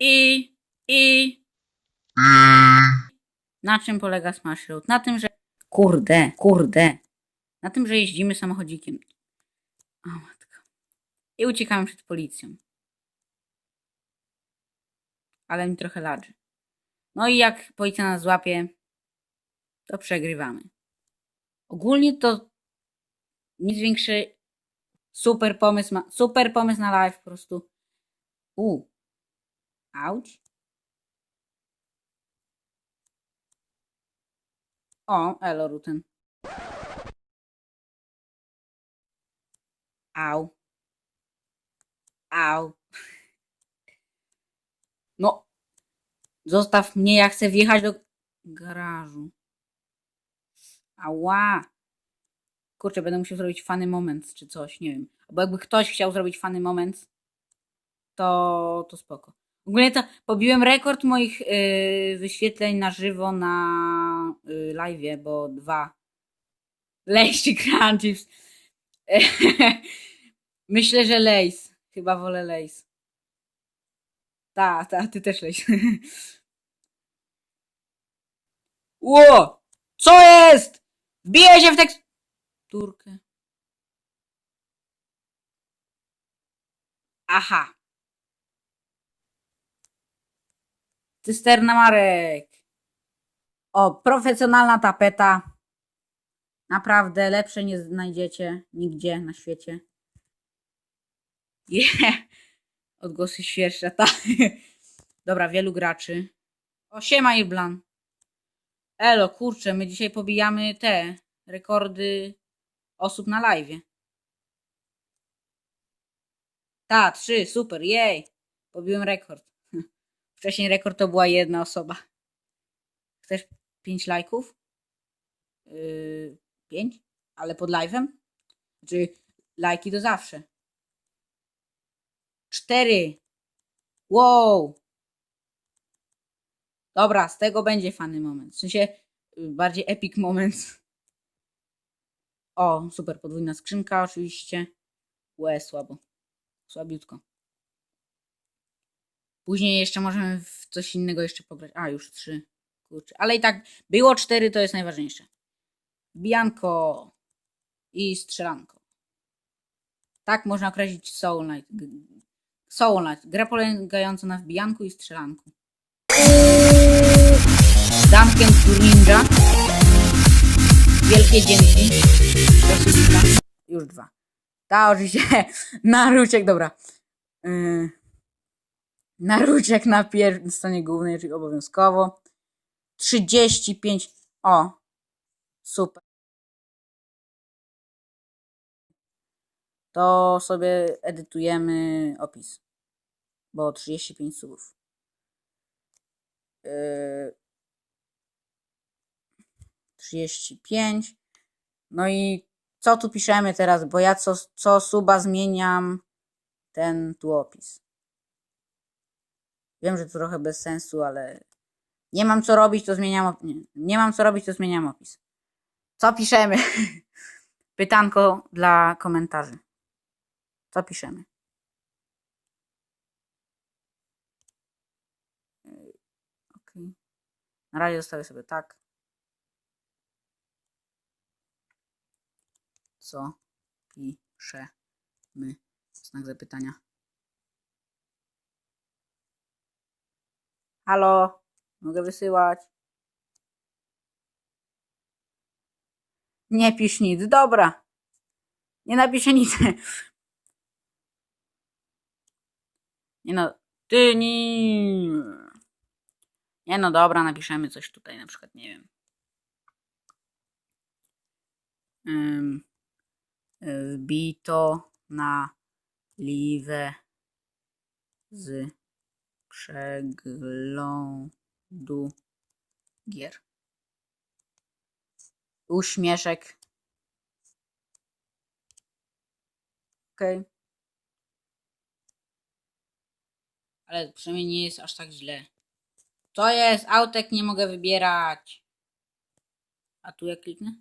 I, i... Na czym polega Smash Road? Na tym, że... Kurde, kurde. Na tym, że jeździmy samochodzikiem. O matko. I uciekamy przed policją. Ale mi trochę ladży. No i jak policja nas złapie, to przegrywamy. Ogólnie to nic większy super pomysł, ma, super pomysł na live po prostu. U. Auć. O, elo Ruten. Au. Au. No. Zostaw mnie, ja chcę wjechać do garażu. Ała. Kurczę, będę musiał zrobić fany moment czy coś, nie wiem. Bo jakby ktoś chciał zrobić fany moment, to, to spoko. Ogólnie to pobiłem rekord moich yy, wyświetleń na żywo na yy, live, bo dwa. Lejście Crunchips. Myślę, że Lejs. Chyba wolę Lejs. Ta, ta, ty też Lejs. Ło! Co jest? Wbiję się w teksturkę. Aha. Cysterna Marek. O, profesjonalna tapeta. Naprawdę lepsze nie znajdziecie nigdzie na świecie. Yeah. Odgłosy świerszcza, tak. Dobra, wielu graczy. O, siema Irblan. Elo, kurczę, my dzisiaj pobijamy te rekordy osób na live. Ta, trzy, super, jej. Pobiłem rekord. Wcześniej rekord to była jedna osoba. Chcesz pięć lajków? Yy, pięć? Ale pod live'em? Znaczy, lajki to zawsze. Cztery. Wow. Dobra, z tego będzie fany moment. W sensie, yy, bardziej epic moment. O, super, podwójna skrzynka oczywiście. Łe, słabo. Słabiutko. Później jeszcze możemy w coś innego jeszcze pograć. A, już trzy. Kurczę. Ale i tak było cztery, to jest najważniejsze. Bianko i strzelanko. Tak można określić Soul Knight. G- Soul Knight. Gra polegająca na wbijanku i strzelanku. Duncan Ninja. Wielkie dzięki. Już dwa. Ta oczywiście. Naruciek, dobra. Yy. Naruciek na pier- stronie głównej, czyli obowiązkowo. 35. O, super. To sobie edytujemy opis. Bo 35 subów. Yy, 35. No i co tu piszemy teraz? Bo ja co, co suba zmieniam ten tu opis. Wiem, że to trochę bez sensu, ale nie mam co robić, to zmieniam nie, nie mam co robić, to zmieniam opis. Co piszemy? Pytanko dla komentarzy. Co piszemy? Yy, Okej. Na razie zostawię sobie tak. Co piszemy? Znak zapytania. Halo, mogę wysyłać? Nie pisz nic, dobra. Nie napiszę nic. Nie no, ty nie. Nie no, dobra, napiszemy coś tutaj, na przykład, nie wiem. Wbito na liwę z przeglądu gier. Uśmieszek. Okej. Ale przynajmniej nie jest aż tak źle. To jest autek, nie mogę wybierać. A tu jak kliknę?